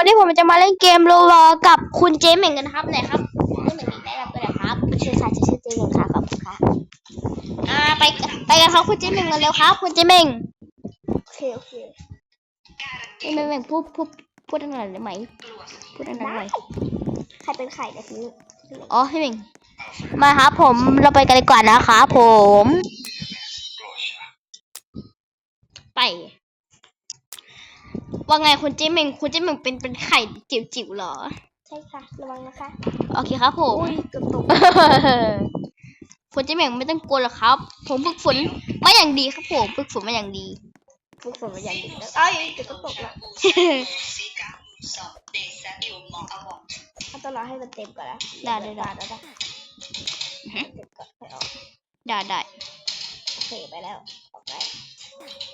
วันนี้ผมจะมาเล่นเกมโลวอกับคุณเจมเหม่งกันนะครับไหนครับเจมเหม่งได้รับตัวไหนครับชื่อค่ะชื่อเจมเหม่งค่ะขอบคุณค่ะอ่าไปไปกันครับคุณเจมเหม่งกันเร็วครับ คุณเจมเหม่งโอเคโอเคเจมเหม่งพูดพูดพูดอะไรได้ไหมพูดอะไรได้ไหมใครเป็นไข่เนี่ยทีนี้อ๋อพี่เหม่งมาครับผมเราไปกันดีกว่อนนะครับผม ไป ว่าไงคุณเจมเหม่งคุณเจมเหม่งเป็นเป็นไข่จิ๋วจิ๋วๆเหรอ ใช่ค่ะ ระวังนะคะ โอเคครับผมอุ้ยเกือบตกคุณเจมเหม่งไม่ต้องกลัวหรอกครับ ผมฝึกฝนมาอย่างดีครับผมฝึกฝนมาอย่างดีฝึกฝนมาอย่างดีแล้วเอ้ยเดี๋ยวก็ตกละเอาตัวเราให้มันเต็มก่อนนะได้ได้ได้ได้ได้เต็มก่อนค่อยออกได้ได้โอเคไปแล้วออกไปอะ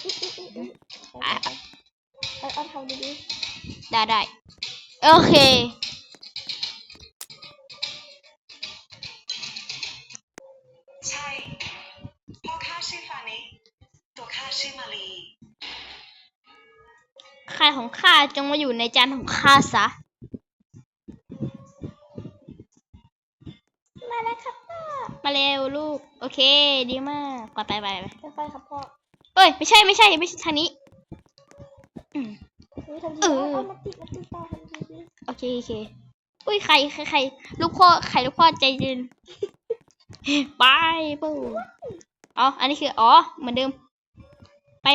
เอาเอาทำดีได้ได้โอเคใช่พ่อข้าชื่อฟานิตัวข้าชื่อมารีไข่ของข้าจงมาอยู่ในจานของข้าซะมาแล้วครับพ่อมาเร็วลูก โอเค ดีมากกดไปไปไปค่อยๆครับพ่อ อ้ยไม่ใช่ไม่ใช่ไม่ใช่ทางนี้อืมอุ้ยทำดีเออเอาเอามาติดมาติดต่อทำดีดีโอเคโอเคอุ้ยไข่ไข่ไข่ลูกพ่อไข่ลูกพ่อใจเย็นไปปูอ๋ออันนี้คืออ๋อเหมือนเดิม ไป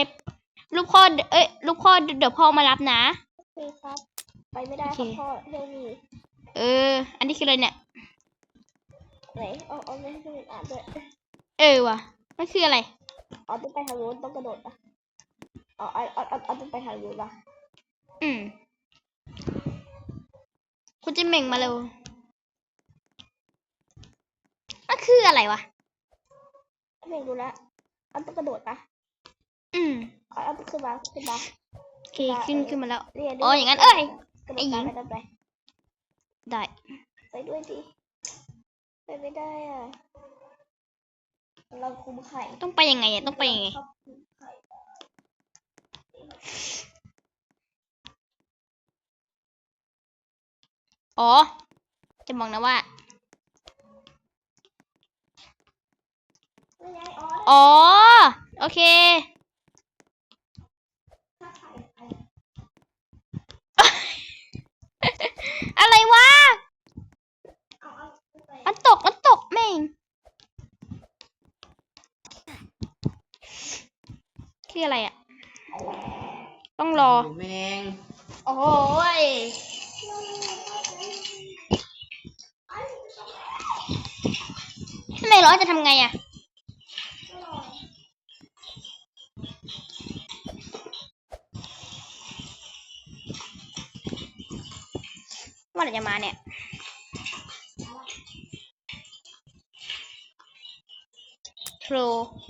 ลูกพ่อเอ้ยลูกพ่อเดี๋ยวพ่อมารับนะโอเคครับ ไปไม่ได้คโอรับเคพ่อเรื่องนี้เออ อันนี้คืออะไรเนี่ยไหนเอาเอาไม่ให้คนอื่นอ่านด้วยเออว่ะมันคืออะไร อ๋อต้องไปทางนู้นต้องกระโดดปะอ๋อเอาเอาเอาเอาต้องไปทางนู้นปะอืมคุณเจะเหม่งมาเร็วมันคืออะไรวะไม่รู้ละเอาต้องกระโดดปะอืมเอาเอาต้องขึ้นมาขึ้นมาโอเคขึ้นขึ้นมาแล้วเรียนอ๋ออย่างนั้นเอ้ยกระโดไอ้ดหญิตามงไปนั่นไปได้ไปด้วยดิไปไม่ได้อะ เราคุมไข่ต้องไปยังไงอะต้องไปยังไงชอบคุมไข่อ๋อ จะบอกนะว่าไม่ไงอ๋ออ๋อ โอเคถ้าไข่ไข่อะไรวะเอาเอาขึ้นไปมันตก มันตกแม่ง คืออะไรอะต้องรอ แมงโอ้ยถ้าไม่ร้อนจะทำไงอะว่าไหนจะมาเนี่ยโ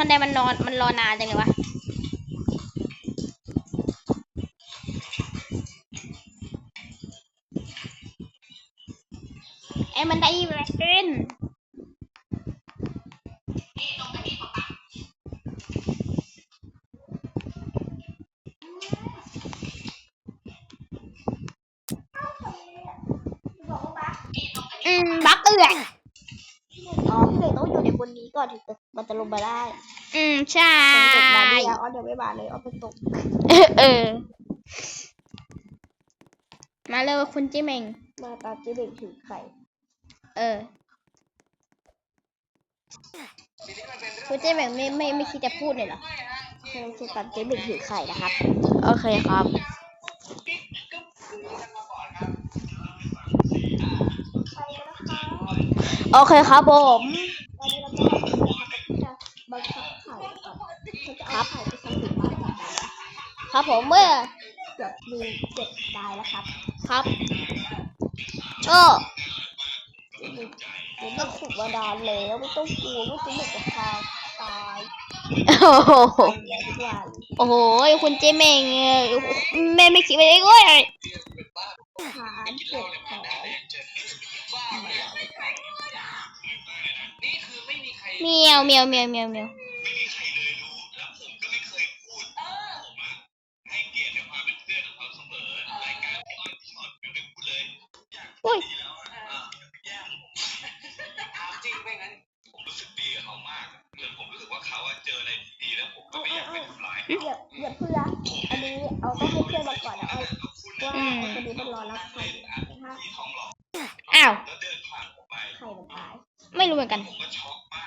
มันได้มันนอนมันรอนานจังเลยวะไอ้มันได้อีเวนบอกว่าบักอืมบักเอืออพี่เด็กต้องอยู่ใน บนนี้ก่อนถึงจะมันจะลงมาได้อืมใช่ตกมาดีแล้วอ๋อเดี๋ยวไม่มาเลยเอาไปตกเออเออ มาเลยคุณจิเมงมาตามเจ๊เด็กถือไข่เออคุณจิเมงไม่ไม่ไม่คิดจะพูดเลยเหรอไม่ใช่ตามเจ๊เด็กถือไข่นะครับ โอเคครับ โอเคครับผม วันนี้เราจะทำอะไรนะครับจะบังคับไข่ก่อน เขาจะเอาไข่ไปทำถึงบ้านก่อนนะครับผมเมื่อเกือบมีเจ็ดตายแล้วครับ ครับก็ผมต้องฝึกมานานแล้วไม่ต้องกลัวว่าจะไม่จะพาตายโอ้โหเดี๋ยวทุกวันโอ้โหคุณเจเมงเออแม่ไม่คิดไปเลยเว้ยหาเจ็บแผลเมียวเมียวเมียวเมียวเมียว อุ้ยถามจริงไม่งั้นผมรู้สึกดีกับเขามาก เหมือนผมรู้สึกว่าเขาอะเจออะไรดีแล้วผมก็ไม่อยากไปทำร้ายเขาอย่าอย่าเพื่ออันนี้เอาต้องให้เพื่อนมาก่อนนะเอาว่าคนนี้มันรอรับใครนะคะที่ท้องหลอกอ้าวแล้วเดินผ่านผมไปใครมันตายไม่รู้เหมือนกันมก็ช็อกมา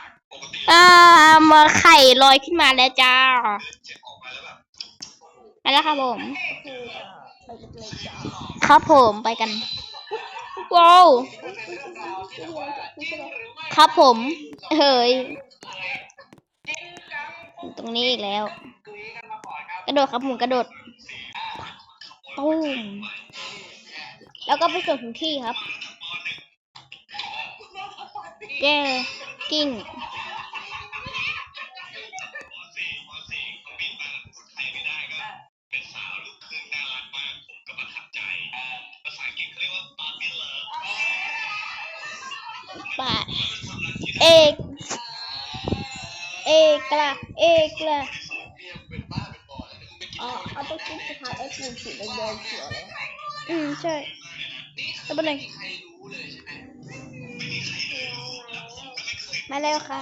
เอ่อมาไข่ลอยขึ้นมาแล้วจ้าเจ็มาแล้วค่ะครับผม ครับผมไปกัน ว้าวที่เรียนจากครับผม เฮ้ย ตรงนี้อีกแล้ว กระโดดครับผมกระโดดตุ้มแล้วก็ไปส่งถึงที่ครับ เย้ กิ้ง เอกเอกละเอกละอ๋อเอาต้องคิดสุดท้ายไอ้กลุ่มสีแดงๆเขียวเลยอืมใช่แล้วเป็นไงมาแล้วค่ะ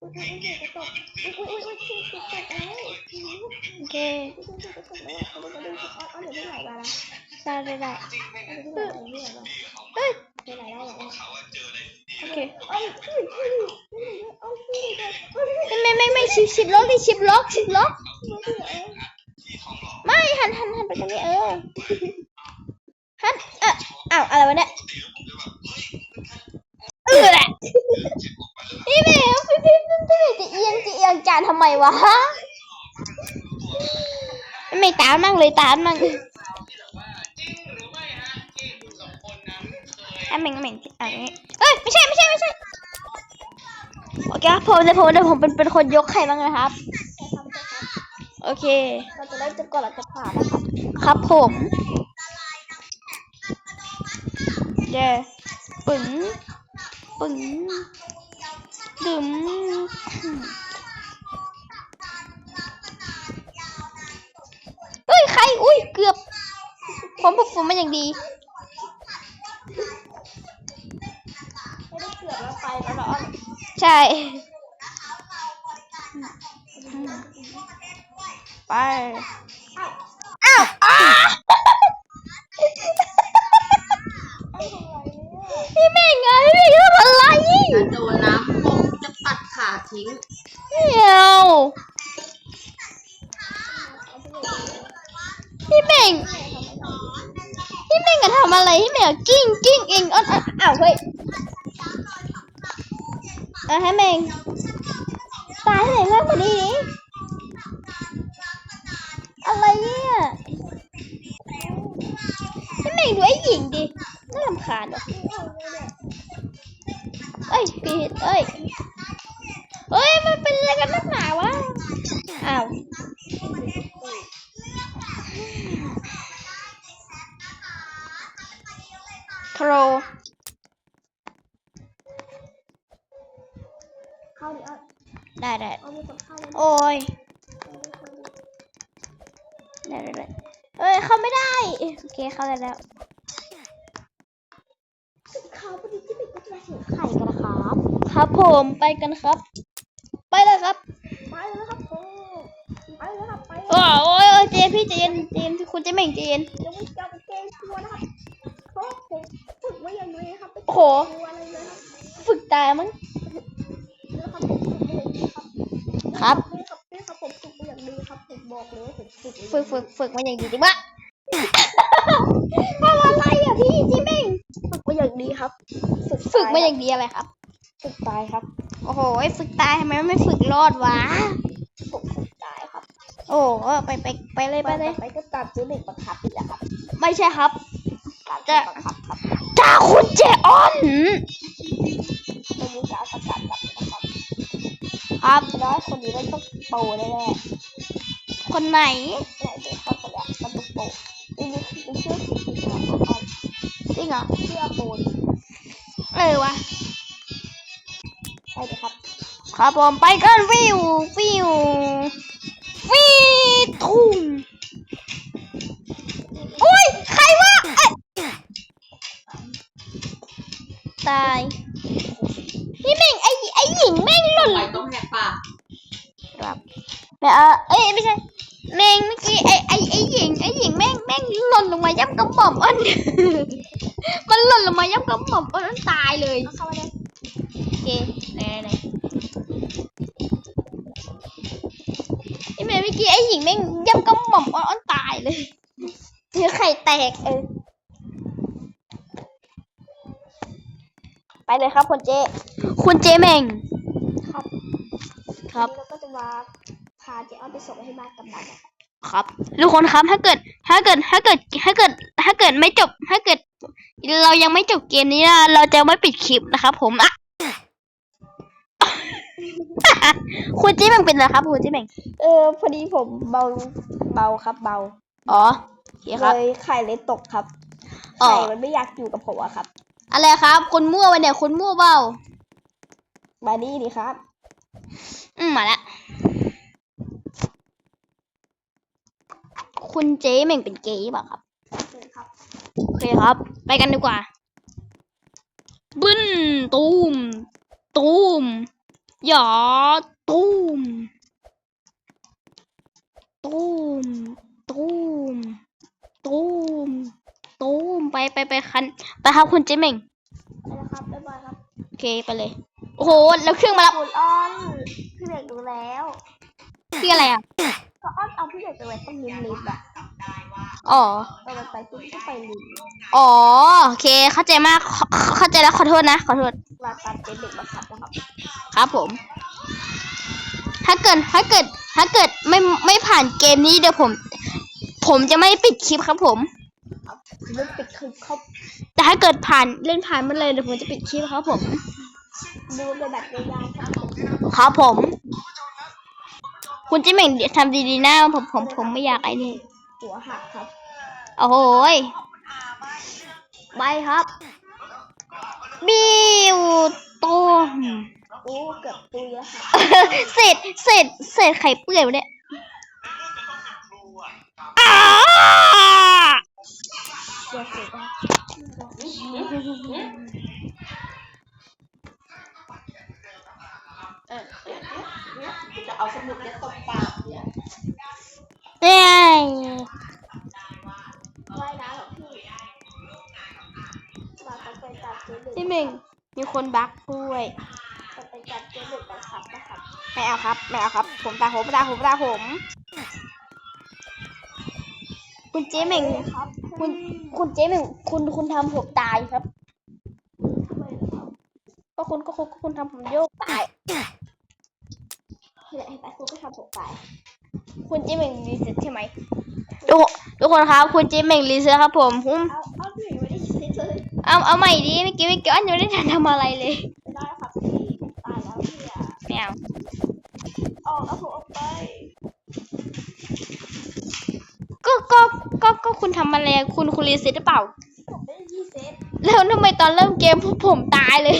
อุ้ยอุ้ยอุ้ยกระตกอุ้ยอุ้ยอุ้ยอุ้ยกระตกแล้วโอเคอุ้ยกระตกแล้วเอาไปดูสิเอาเอาเดี๋ยวไม่ไหลมาละได้ได้ได้เอาเดี๋ยวไม่ไหลไม่ไหลมาเฮ้ย ไม่ไหลแล้วเหรอโอเคไม่ไม่ไม่ไม่ชิปชิปล็อกดิชิปล็อกชิปล็อก ไม่หันหันหันไปตรงนี้เออหันเอออ้าวอะไรวะเนี่ยเออแหละพี่เมย์พี่พี่พี่พี่จะเอียงจะเอียงจานทำไมวะไม่ตามมั่งเลยตามมั่งอะเหม่งเหม่งอะ ไม่ใช่ไม่ใช่ไม่ใช่โอเคครับผมเดี๋ยวผมเดี๋ยวผมเป็นเป็นคนยกไข่บ้างนะครับ โอเค เราจะได้จนกว่าเราจะผ่านนะครับ ครับผมเย่ปึ๋งปึ๋งดึมเฮ้ย ใคร อุ้ย เกือบ ผมฝึกฝนมาอย่างดี ได้เกือบแล้วไปแล้วเนาะใช่ ไปอ้าวอ้าพี่เม่งอะพี่เม่งทำอะไรถ้าโดนน้ำผมจะตัดขาทิ้งเดี๋ยวพี่เม่งพี่เม่งอะทำอะไรพี่เม่งอะกิ้งกิ้งเองอ้อนอ้อนอ้าวเฮ้ย เอาให้เม่งตายไหนเรื่องพอดีนี้อะไรเนี่ยพี่เม่งดูไอ้หญิงดิน่ารำคาญว่ะเอ้ยผิดเอ้ยเฮ้ยมันเป็นอะไรกันนักหนาวะอ้าวโทร เข้าดิเอาได้ได้เอามีคนเข้าแล้วโอ้ยได้ได้ได้เอ้ยเข้าไม่ได้โอเคเข้าได้แล้วเขาพอดีที่เป็นก็จะถึงไข่กันนะครับ ครับผมไปกันครับ ไปเลยครับ ไปแล้วครับผมไปแล้วครับไปโอ้ยโอ้ยโอ้ยเจนพี่เจนเจนคุณเจะไม่งเจนเดี๋ยวมันจะไปเกงตัวนะครับเพราะผมฝึกไว้อย่างนี้ครับไปโอ้โหตัวอะไรเลยครับฝึกตายมั้ง ครับนี่ครับนี่ครับผมฝึกไว้อย่างนี้ครับผมบอกเลยว่าผมฝึกไว้ฝึกฝึกฝึกมาอย่างดีจริงปะทำอะไรอะพี่จิเม่งฝึกไว้อย่างนี้ครับฝึกฝึกมาอย่างดีอะไรครับ ฝึกตายครับ โอ้โหฝึกตายทำไมไม่ฝึกรอดวะผมฝึกตายครับ โอ้เออไปไปไปเลยไปเลยไปก็ตามเจ๊เด็กบังคับอีกแล้วครับ ไม่ใช่ครับการจะบังคับครับจ้าคุณเจออนไม่มีการสกัดจับนะครับ ครับแล้วคนนี้มันต้องโปแน่ๆคนไหนไหนเด็กเขาคนเนี้ยมันต้องโปนี่นี่คือเชื่อสีสีนะครับจริงเหรอเชื่อโปเออวะใช่เลยครับ ครับผมไปกันวิววิววิทุ่มอุ้ย ใครวะตายพี่เม่งไอไอ หญิงแม่งหล่นต้องแหกปากครับแต่เออเอ้ยไม่ใช่แม่งเมื่อกี้ไอ้ไอ้ไอ้หญิงไอ้หญิงแม่งแม่งหล่นลงมายัำกระหม่อมอ้นมันหล่นลงมายัำกระหม่อมอ้นตายเลยโอเคไหนไหนไอแมงเมื่อกี้ไอ้หญิงแม่งยัำกระหม่อมอ้นตายเลยเนื้อไข่แตกเออไปเลยครับคุณเจ คุณเจแม่ง ครับครับวันนี้เราก็จะมาพาเจ๊อ้อนไปส่งให้บ้านกำนันนะครับครับทุกคนครับถ้าเกิดถ้าเกิดถ้าเกิดถ้าเกิดถ้าเกิดไม่จบถ้าเกิด เรายังไม่จบเกมนี้นะเราจะไม่ปิดคลิปนะครับผมอะคุณเจ๊แม่งเป็นอะไรครับคุณเจ๊แม่งเออพอดีผมเบาเบาครับเบา อ๋อโอเคครับเลยไข่เลยตกครับอ๋อไข่มันไม่อยากอยู่กับผมอะครับ อะไรครับ คุณมั่ววะเนี่ยคุณมั่วเปล่า มานี่ดิครับ อืมมาละ คุณเจ๊แม่งเป็นเกย์เปล่าครับครับ โอเคครับ ไปกันดีกว่า บึ้น ตูม ตูม หยอ ตูม ตูม ตูม ตูม ตูม ไปไปไปคัน ไปครับคุณเจ๊เม่ง ไปแล้วครับ บ๊ายบายครับ โอเค ไปเลย โอ้โห แล้วเครื่องมาแล้วคุณอ้อนพี่เด็กดูแล้วพี่อะไรอะ ก็อ้อนเอาพี่เด็กไปไว้ตรงริมลิฟต์อะอ๋อตอนมันไปปุ๊บก็ไปลิฟต์อ๋อ โอเค เข้าใจมากเข้าเข้าใจแล้วขอโทษนะ ขอโทษมาตามเจ๊เด็กมาขับนะครับครับผม ถ้าเกิด ถ้าเกิด ถ้าเกิดไม่ ไม่ผ่านเกมนี้เดี๋ยวผม ผมจะไม่ปิดคลิปครับผม เรื่องปิดคือเขาแต่ถ้าเกิดผ่านเล่นผ่านมาเลยเดี๋ยวผมจะปิดคลิปครับผม ดูเป็นแบบยาวๆครับผมครับผมคุณเจิเหม่งทำดีๆนะผมผมผมไม่อยากไอ้นี่หัวหักครับ โอ้โหยไปครับ บิวโต้มโอ้เกือบตุยแล้วครับเศษเศษเศษไข่เปื่อยวะเนี่ย อ้าเกือบเสร็จแล้วจะเอาสมุดเนี่ยตบปากเนี่ยเอ้ยว่ายน้ำหรอพี่มาต้องไปจับเจ๊เด็กพี่เหม่งมีคนบักด้วยต้องไปจับเจ๊เด็กมาขับนะครับไม่เอาครับไม่เอาครับ ผมตาผมตาผมตาผม คุณเจ๊เหม่งครับคุณคุณเจ๊เหม่งคุณคุณทำผมตายครับทำไมนะครับก็คุณก็คุณก็คุณทำผมโยกตาย เดี๋ยวให้ไปคุณก็ทำผมไป คุณเจ๊เหม่งรีเซ็ตใช่ไหมทุกคนทุกคนครับ คุณเจ๊เหม่งรีเซ็ตครับผมผมเอาเอาพี่ไม่ได้ใช้เลยเอาเอาใหม่ดิเมื่อกี้เมื่อกี้อันยังไม่ได้ทันทำอะไรเลยไม่ได้ครับพี่ตายแล้วพี่อะไม่เอาออกแล้วผมออกไปก็ก็ก็ก็คุณทำอะไรคุณคุณรีเซ็ตหรือเปล่าผมไม่ได้ยี่เซฟแล้วทำไมตอนเริ่มเกมพวกผมตายเลย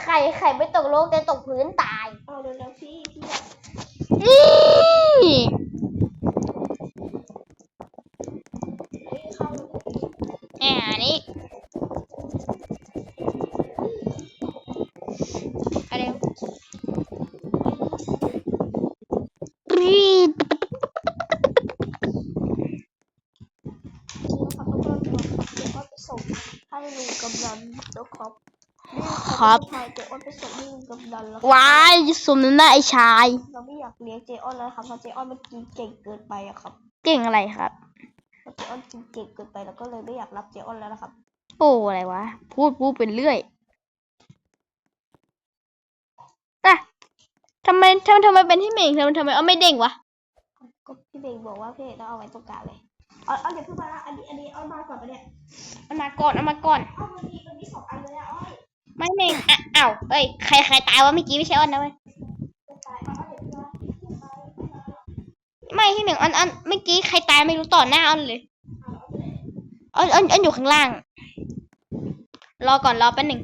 ใครใครไม่ตกโลกแต่ตกพื้นตายเอาเร็วๆพี่พี่อยากนี่เฮ้ยเข้าเลยอ่านี่ ครับพาเจ๊อ้อนไปส่งให้ลุงกำนันแล้ววายสมน้ำหน้าไอชาย เราไม่อยากเลี้ยงเจ๊อ้อนแล้วครับเพราะเจ๊อ้อนมันกินเก่งเกินไปอะครับเก่งอะไรครับ เพราะเจ๊อ้อนกินเก่งเกินไปแล้วก็เลยไม่อยากรับเจ๊อ้อนแล้วนะครับโอ้อะไรวะ พูดพูดเป็นเรื่อยอะทำไมทำไมทำไมเป็นที่เหม่งทำไมทำไมเอาไม่เด้งวะก็พี่เบงบอกว่าพี่เอกต้องเอาไว้ตรงกลางเลยเอาเอาเดี๋ยวเพิ่งมาละอันนี้อันนี้เอามาก่อนปะเนี่ยเอามาก่อนเอามาก่อนเอามันมีมันมีสองอันเลยอะอ้อย ไม่เม่งอะอ้าวเอ้ย ใครใครตายวะเมื่อกี้ไม่ใช่อ้อนนะเว้ย ไม่ที่เหม่งอ้อนอ้อนเมื่อกี้ใครตายไม่รู้ต่อหน้าอ้อนเลยอ้อนอ้อนอ้อนอยู่ข้างล่าง รอก่อนรอแป๊บหนึ่ง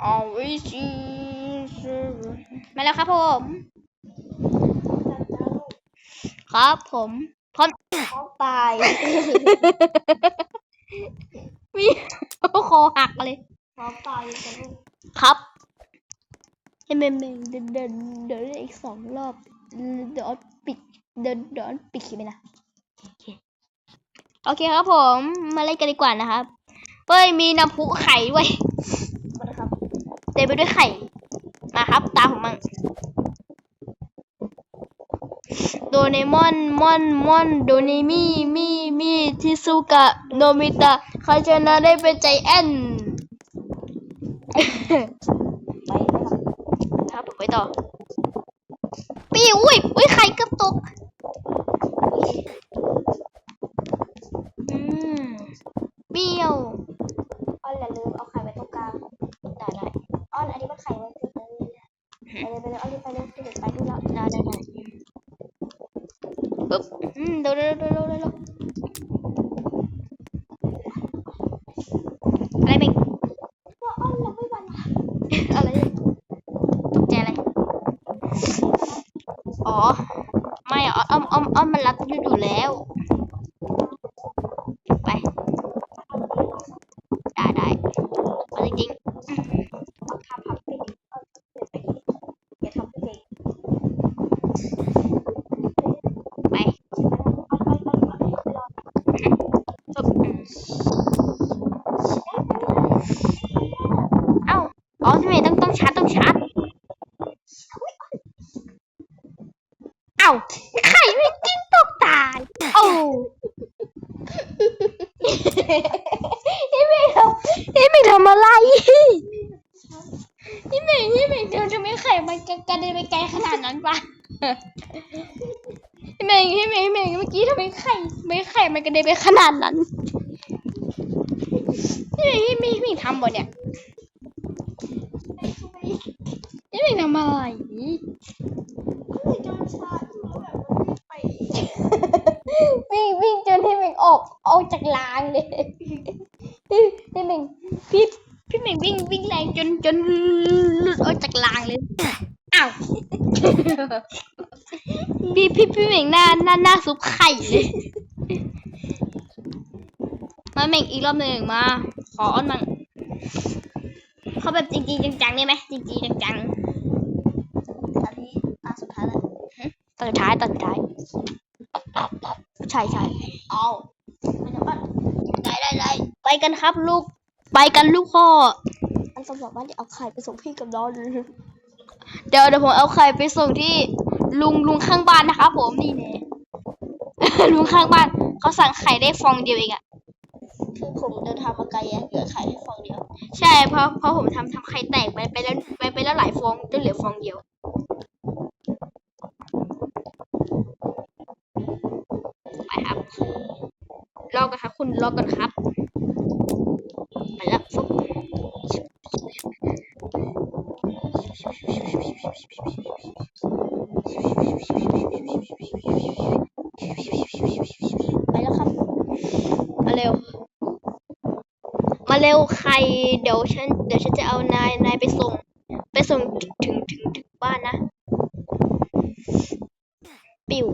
เอาไว้ชิมาแล้วครับผม ครับผม พร้อมพร้อมตายมีคอหักเลยพร้อมตายกันลูกครับให้เมงเมงเดินเดินเดินอีกสองรอบเดี๋ยวปิดเดินเดินปิดคลิปไปนะโอเคโอเคครับผม มาเล่นกันดีกว่านะครับเฮ้ยมีน้ำพุไข่ด้วยมาเลยครับเต็มไปด้วยไข่มาครับ ตามผมมั่ง โดเนมอนมอนมอนโดเนมีมีมีทิซุกะโนมิตะใครชนะได้เป็นใจแอนไปนะครับครับผมไปต่อปีอุ้ยอุ้ยไข่เกือบตกอืมเปรี้ยว อ้อนอย่าลืมเอาไข่ไว้ตรงกลาง ได้ได้ อ้อนอันนี้มันไข่ไว้ตรงกลางไปเลยไปเลยอ้อนรีบไปเลยเด็กไปดูแล้ว ได้ได้ได้ปึ๊บ อืมเร็วเร็วเร็วเร็วเร็วเร็วอะไรเมง ว่าอ้อนเราไม่วัน อะไรตกใจอะไร อ๋อ ไม่อะอ้อมอ้อมอ้อมมันรัดอยู่อยู่แล้ว ไป ได้ได้เอาจริง เอาทำพับปิดเอาปิดไปอีกอย่าทำเก่ง ๆไป เอาไปไปไปไปรอ ปึ๊บอืมเอ้า อ๋อทำไมต้องต้องชาร์จต้องชาร์จ เอ้าไข่ไม่กินตกตาย โอ้นี่ไม่ทำนี่ไม่ทำอะไรนี่ไม่นี่ไม่เดี๋ยวจะไม่ไข่มันกระกระเด็นไปไกล ขนาดนั้นปะนี่ไม่นี่ไม่นี่ไม่เมื่อกี้ทำไมไข่ไม่ไข่มันกระเด็นไปขนาดนั้นนี่ไม่นี่ไม่นี่ไม่ทำบ่เนี่ยนี่ไม่ทำอะไรไม่จนชาแล้วแบบไปวิ่งวิ่งจนให้เมงออกออกจากรางเลยให้เมงพี่พี่เมงวิ่งวิ่งแรงจนจนหลุดออกจากรางเลย อ้าวพี่พี่พี่เมงหน้าหน้าหน้าซุปไข่เลยมาเมงอีกรอบหนึ่งมา ขออ้อนมังเขาแบบจริงๆจังๆได้ไหมจริงๆจังอันนี้ตาสุดท้ายแล้วๆตอนสุดท้ายตอนสุดท้ายใช่ใช่เอาไม่จะอ้อนได้ได้ได้ไปกันครับลูก ไปกันลูกพ่ออันต้องบอกว่าจะเอาไข่ไปส่งพี่กับน้อง เลยเดี๋ยวเดี๋ยวผมเอาไข่ไปส่งที่ลุงลุงข้างบ้านนะครับผมนี่แน่ลุงข้างบ้านเขาสั่งไข่ได้ฟองเดียวเองอะคือผมเดินทางมาไกลอะเหลือไข่แค่ฟองเดียว ใช่เพราะเพราะผมทำทำไข่แตกไปไปแล้วไปไปแล้วหลายฟองจนเหลือฟองเดียวไปครับรอกันครับคุณรอกันครับไปแล้วฟุ๊บไปแล้วครับ มาเร็ว มา เร็วใครเดี๋ยวฉันเดี๋ยวฉันจะเอานายนายไปส่ง ไปส่งถึงถึงถึงบ้านนะ ปิว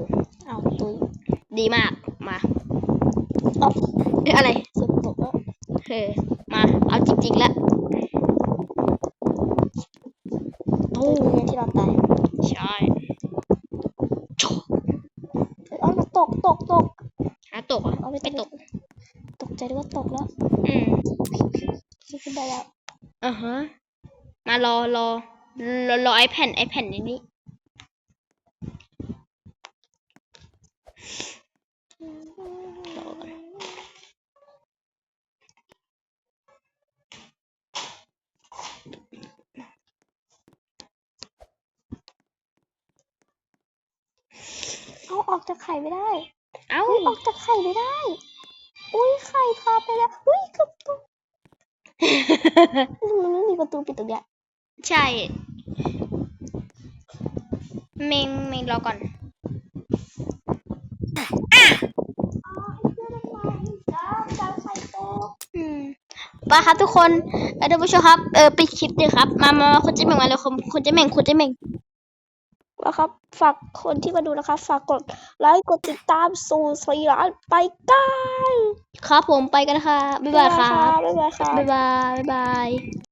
เอาตุยดีมากมาเอาเอ๊ะอะไรสุดตกแล้วเออมาเอาจริงๆแล้วโอ้ยที่เราตายใช่เอ้ยอ้อนมาตกตกตกหาตกเหรอะเอาไปไม่ตก ตกใจด้วยว่าตกแล้ว อืม คิดขึ้นได้แล้ว อ่าฮะ มารอรอรอรอไอแผ่นไอแผ่นในนี้รอก่อนเอาออกจากไข่ไม่ได้ เอ้าเฮ้ยออกจากไข่ไม่ได้ อุ้ยไข่พาไปแล้ว อุ้ยเกับตก มันไม่มีประตูปิดตรงเนี้ยใช่ เมงเมงรอก่อนอืมไปครับทุกคนเอ่อท่านผู้ชมครับ เออปิดคลิปเลยครับ มามามาคุณเจ๊เม่งมาเลยคุณคุณเจ๊เม่งคุณเจ๊เม่ง นะครับ ฝากคนที่มาดูนะครับ ฝากกดไลค์กดติดตามสู่สยามไปกันครับผมไปกันนะคะบ๊ายบายครับบ๊ายบายครับบ๊ายบายบ๊ายบาย